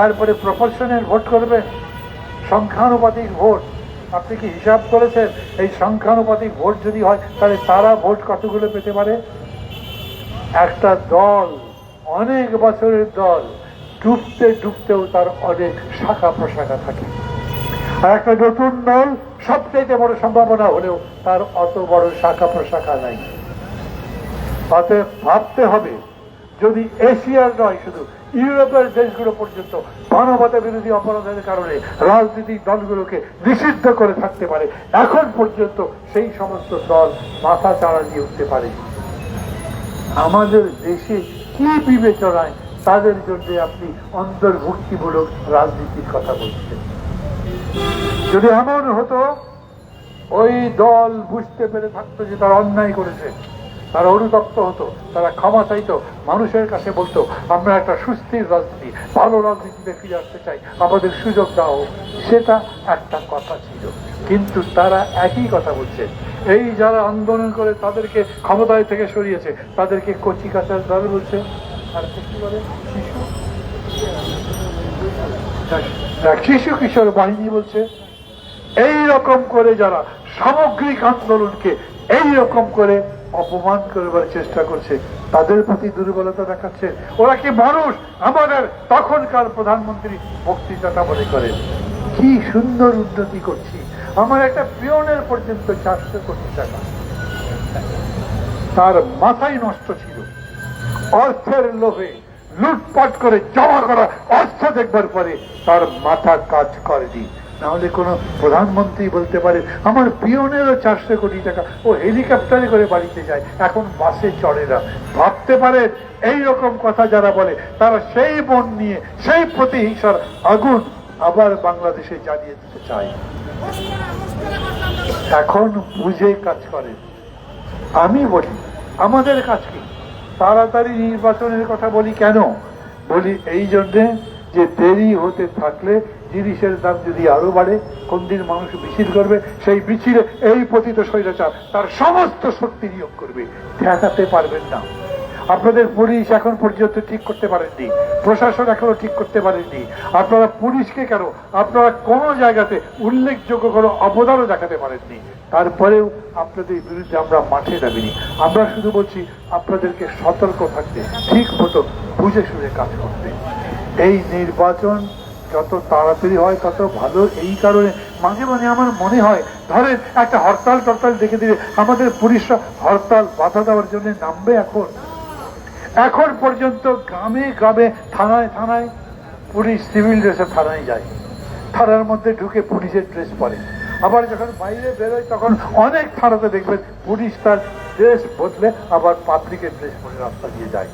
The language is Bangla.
তারপরে প্রপোর্শনের ভোট করবে, সংখ্যানুপাতিক ভোট। আপনি কি হিসাব করেছেন? এই সংখ্যানুপাতিক ভোট যদি হয়, তাহলে তারা ভোট কতগুলো পেতে পারে? একটা দল, অনেক বছরের দল, ডুবতে ডুবতেও তার অনেক শাখা প্রশাখা থাকে। আর একটা নতুন দল সবচেয়ে বড় সম্ভাবনা হলেও তার অত বড় শাখা প্রশাখা নাই। অতএব ভাবতে হবে, যদি এশিয়ার নয় শুধু ইউরোপের দেশগুলো পর্যন্ত মানবতা বিরোধী অপরাধের কারণে রাজনৈতিক দলগুলোকে নিষিদ্ধ করে থাকতে পারে। এখন পর্যন্ত সেই সমস্ত দল মাথা চাড়া দিয়ে উঠতে পারে। আমাদের দেশে কি বিবেচনায় তাদের জন্য আপনি অন্তর্ভুক্তিমূলক রাজনীতির কথা বলছেন? যদি এমন হতো, ওই দল বুঝতে পেরে থাকতো যে তারা অন্যায় করেছে। তারা অনুতপ্ত হতো, তারা ক্ষমা চাইতো, মানুষের কাছে বলতো, আমরা একটা সুস্থির রাজনীতি, ভালো রাজনীতিতে ফিরে আসতে চাই, আমাদের সুযোগ দাও। সেটা একটা কথা ছিল। কিন্তু তারা একই কথা বলছে। এই যারা আন্দোলন করে তাদেরকে ক্ষমতায় থেকে সরিয়েছে, তাদেরকে কচি কাচার দল বলছে। আর কি বলে? শিশু? কিশোর বাহিনী বলছে এই রকম করে যারা সামগ্রিক আন্দোলনকে এই রকম করে অপমান করবার চেষ্টা করছে, তাদের প্রতি দুর্বলতা দেখাচ্ছে। ওরা কি মানুষ? আমাদের তখনকার প্রধানমন্ত্রী বক্তৃতাটা মনে করেন। কি সুন্দর উন্নতি করছি। আমার একটা পিয়নের পর্যন্ত চারশো কোটি টাকা তার মাথায় নষ্ট ছিল। অর্থের লোভে লুটপাট করে জমা করা অর্থ দেখবার পরে তার মাথা কাজ করেনি। নাহলে কোনো প্রধানমন্ত্রী বলতে পারে, আমার পিয়নেরও চারশো কোটি টাকা, ও হেলিকপ্টারে করে বাড়িতে যায়, এখন বাসে চড়ে না। ভাবতে পারে এই রকম কথা যারা বলে, তারা সেই মন নিয়ে, সেই প্রতিহিংসার আগুন আবার বাংলাদেশে জ্বালিয়ে দিতে চায়। এখন বুঝে কাজ করে আমি বলি, আমাদের কাজ কি? তাড়াতাড়ি নির্বাচনের কথা বলি কেন? বলি, এই জন্যে যে দেরি হতে থাকলে জিনিসের দাম যদি আরও বাড়ে, কোন দিন মানুষ মিছিল করবে, সেই মিছিলে এই পতিত স্বৈরাচার তার সমস্ত শক্তি নিয়োগ করবে। ঠেকাতে পারবেন না। আপনাদের পুলিশ এখন পর্যন্ত ঠিক করতে পারেননি। প্রশাসন এখনও ঠিক করতে পারেননি। আপনারা পুলিশকে কেন? আপনারা কোনো জায়গাতে উল্লেখযোগ্য কোনো অবদানও দেখাতে পারেননি। তারপরেও আপনাদের বিরুদ্ধে আমরা মাঠে নামিনি। আমরা শুধু বলছি, আপনাদেরকে সতর্ক থাকতে, ঠিক মতো বুঝে শুনে কাজ করতে। এই নির্বাচন যত তাড়াতাড়ি হয়, তত ভালো। এই কারণে মাঝে মাঝে আমার মনে হয়, ধরেন একটা হরতাল টরতাল দেখে দিলে আমাদের পুলিশরা হরতাল বাধা দেওয়ার জন্য নামবে এখন। এখন পর্যন্ত গ্রামে গ্রামে, থানায় থানায় পুলিশ সিভিল ড্রেসে থানায় যায়। থানার মধ্যে ঢুকে পুলিশের ড্রেস পরে। আবার যখন বাইরে বেরোয়, তখন অনেক থানাতে দেখবেন পুলিশ তার ড্রেস বদলে আবার পাবলিকের ড্রেস পরে রাস্তা দিয়ে যায়।